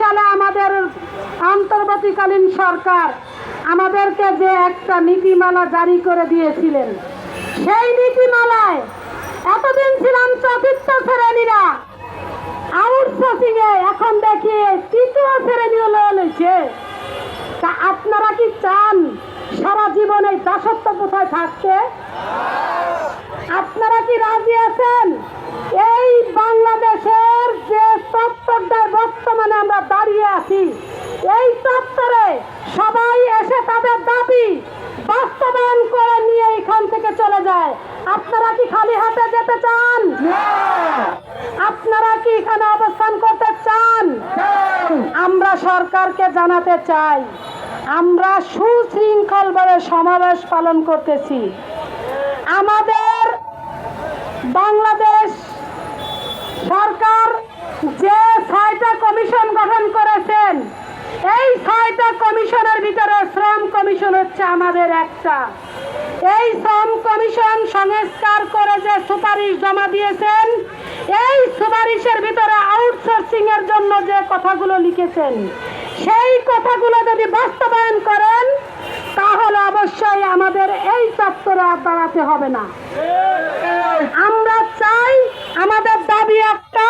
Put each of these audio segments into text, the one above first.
সালে আমাদের অন্তর্বর্তীকালীন সরকার আমাদেরকে যে একটা নীতিমালা জারি করে দিয়েছিলেন, সেই নীতিমালায় এতদিন ছিলাম চতুর্থ শ্রেণীরা। আউটসোর্সিং এ এখন দেখি তৃতীয় শ্রেণি হলে হয়েছে তা আপনারা কি চান সারা জীবনে দাসত্ব কোথায় থাকতে? আপনারা কি রাজি আছেন? এই বাংলাদেশের যে চত্বরটায় বর্তমানে আমরা দাঁড়িয়ে আছি এই চত্বরে সবাই এসে তাদের দাবি বাস্তবায়ন করে নিয়ে এখান থেকে আপনারা কি খালি হাতে যেতে চান? আপনারা কি এখানে অবস্থান করতে চান? আমরা সরকারকে জানাতে চাই আমরা সুশৃঙ্খলভাবে সমাবেশ পালন করতেছি। আমাদের বাংলাদেশ সরকার যে ছয়টা কমিশন গঠন করেছেন এই ছয়টা কমিশনের ভিতরে শ্রম কমিশন হচ্ছে আমাদের একটা। এই শ্রম কমিশন সংস্কার করে যে সুপারিশ জমা দিয়েছেন, এই সুপারিশের ভিতরে আউটসোর্সিং এর জন্য যে কথাগুলো লিখেছেন, সেই কথাগুলো যদি বাস্তবায়ন করেন, তাহলে অবশ্যই আমাদের এই চত্বরে আর দাঁড়াতে হবে না। আমরা চাই আমাদের দাবি একটা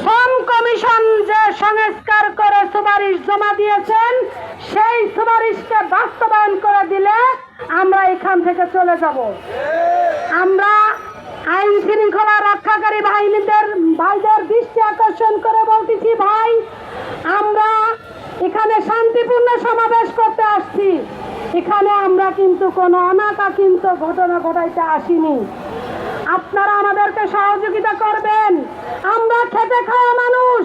শ্রম কমিশন যে সংস্কার করে সুপারিশ জমা দিয়েছেন, সেই সুপারিশকে বাস্তবায়ন করে দিলে আমরা এখান থেকে চলে যাব। আমরা আইন শৃঙ্খলা রক্ষাকারী বাহিনীদের, ভাইদের দৃষ্টি আকর্ষণ করে বলতেছি, ভাই, আমরা এখানে শান্তিপূর্ণ সমাবেশ করতে আসছি। এখানে আমরা কিন্তু কোনো কিন্তু ঘটনা ঘটাইতে আসিনি। আপনারা আমাদেরকে সহযোগিতা করবেন। আমরা খেতে খাওয়া মানুষ।